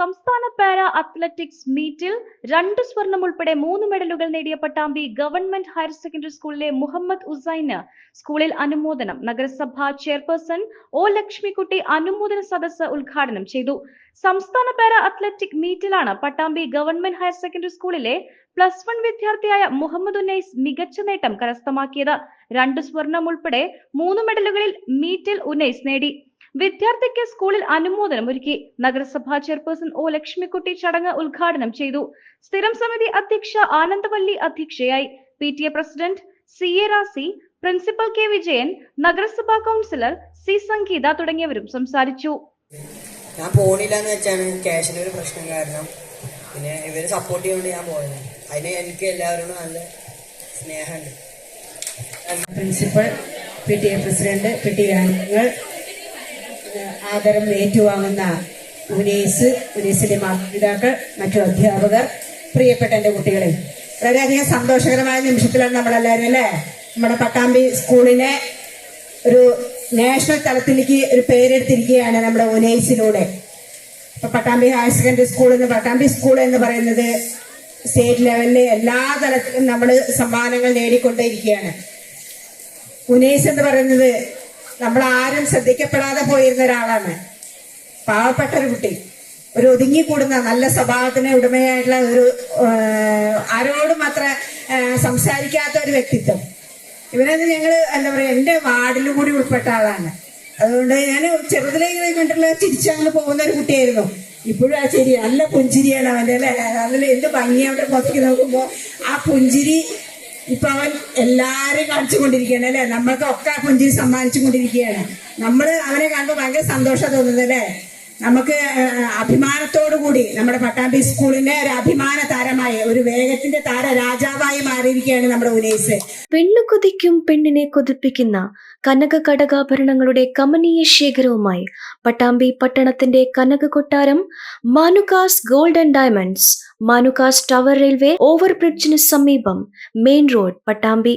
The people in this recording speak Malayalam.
സംസ്ഥാന പാരാ അത്ലറ്റിക്സ് മീറ്റിൽ രണ്ട് സ്വർണം ഉൾപ്പെടെ മൂന്ന് മെഡലുകൾ നേടിയ പട്ടാമ്പി ഗവൺമെന്റ് ഹയർ സെക്കൻഡറി സ്കൂളിലെ മുഹമ്മദ് ഉസൈന് സ്കൂളിൽ അനുമോദനം. നഗരസഭാ ചെയർപേഴ്സൺ ഒ ലക്ഷ്മിക്കുട്ടി അനുമോദന സദസ്സ് ഉദ്ഘാടനം ചെയ്തു. സംസ്ഥാന പാരാ അത്ലറ്റിക് മീറ്റിലാണ് പട്ടാമ്പി ഗവൺമെന്റ് ഹയർ സെക്കൻഡറി സ്കൂളിലെ പ്ലസ് വൺ വിദ്യാർത്ഥിയായ മുഹമ്മദ് ഉന്നൈസ് മികച്ച നേട്ടം കരസ്ഥമാക്കിയത്. രണ്ട് സ്വർണം ഉൾപ്പെടെ മൂന്ന് മെഡലുകളിൽ മീറ്റിൽ ഉന്നൈസ് നേടി. വിദ്യാർത്ഥിക്ക് സ്കൂളിൽ അനുമോദനം ഒരുക്കി നഗരസഭാ ചെയർപേഴ്സൺ ഒ ലക്ഷ്മിക്കുട്ടി ചടങ്ങ് ഉദ്ഘാടനം ചെയ്തു. സ്ഥിരം സമിതി അധ്യക്ഷ ആനന്ദവല്ലി അധ്യക്ഷയായി P T A president C A Razi principal K Vijayan നഗരസഭാ കൗൺസിലർ സി സംഗീത തുടങ്ങിയവരും സംസാരിച്ചു. ഞാൻ പോണില്ല എന്ന് വെച്ചാണ് ക്യാഷിന്റെ ഒരു പ്രശ്നം കാരണം. പിന്നെ ഇവരെ സപ്പോർട്ട് ചെയ്യുന്നുണ്ട് ഞാൻ പോയത്. അതിന് എനിക്ക് എല്ലാവരോടും നല്ല സ്നേഹമുണ്ട്. Principal P T A president P T A അംഗങ്ങൾ ആദരം ഏറ്റുവാങ്ങുന്ന ഉനീസ് ഉനീസിലെ മാതാപിതാക്കൾ മറ്റു അധ്യാപകർ പ്രിയപ്പെട്ട എന്റെ കുട്ടികളെ. വളരെയധികം സന്തോഷകരമായ നിമിഷത്തിലാണ് നമ്മളെല്ലാവരും അല്ലേ? നമ്മുടെ പട്ടാമ്പി സ്കൂളിനെ ഒരു നാഷണൽ തലത്തിലേക്ക് ഒരു പേരെടുത്തിരിക്കുകയാണ് നമ്മുടെ ഉനൈസിലൂടെ. ഇപ്പൊ പട്ടാമ്പി ഹയർ സെക്കൻഡറി സ്കൂൾ എന്ന് പട്ടാമ്പി സ്കൂൾ എന്ന് പറയുന്നത് സ്റ്റേറ്റ് ലെവലിലെ എല്ലാ തലത്തിലും നമ്മൾ സമ്മാനങ്ങൾ നേടിക്കൊണ്ടേയിരിക്കുകയാണ്. ഉനൈസ് എന്ന് പറയുന്നത് നമ്മൾ ആരും ശ്രദ്ധിക്കപ്പെടാതെ പോയിരുന്ന ഒരാളാണ്. പാവപ്പെട്ട ഒരു കുട്ടി. ഒരു ഒതുങ്ങിക്കൂടുന്ന നല്ല സ്വഭാവത്തിന് ഉടമയായിട്ടുള്ള ഒരു ആരോടും അത്ര സംസാരിക്കാത്ത ഒരു വ്യക്തിത്വം. ഇവനത് ഞങ്ങൾ എന്താ പറയാ എന്റെ വാർഡിലും കൂടി ഉൾപ്പെട്ട ആളാണ്. അതുകൊണ്ട് ഞാൻ ചെറുതിലേക്ക് കണ്ടിട്ടുള്ള തിരിച്ചങ്ങനെ പോകുന്ന ഒരു കുട്ടിയായിരുന്നു. ഇപ്പോഴും ആ ശരി നല്ല പുഞ്ചിരിയാണ് അവന്റെ അല്ലെ? അതിൽ എന്ത് ഭംഗി അവിടെ പുറത്തേക്ക് നോക്കുമ്പോൾ ആ പുഞ്ചിരി ഇപ്പൊ അവൻ എല്ലാരെയും കാണിച്ചുകൊണ്ടിരിക്കുകയാണ് അല്ലെ? നമ്മൾക്കൊക്കെ ഒക്കെ പുഞ്ചിരി സമ്മാനിച്ചു കൊണ്ടിരിക്കുകയാണ് നമ്മൾ അവനെ കാണുമ്പോൾ ഭയങ്കര സന്തോഷം തോന്നുന്നത് അല്ലേ? നമുക്ക് ഏഹ്, അഭിമാനത്തോടു കൂടി നമ്മുടെ പട്ടാമ്പി സ്കൂളിന്റെ ഒരു അഭിമാന താരമായി ഒരു വേഗത്തിന്റെ താര രാജാവായി മാറിയിരിക്കുകയാണ് നമ്മുടെ ഉനൈസ്. പെണ്ണു കൊതിക്കും പെണ്ണിനെ കൊതിപ്പിക്കുന്ന കനക കടകാഭരണങ്ങളുടെ കമനീയ ശേഖരവുമായി പട്ടാമ്പി പട്ടണത്തിന്റെ കനക കൊട്ടാരം Manukas gold and diamonds Manukas tower railway ഓവർബ്രിഡ്ജിന് സമീപം മെയിൻ റോഡ് പട്ടാമ്പി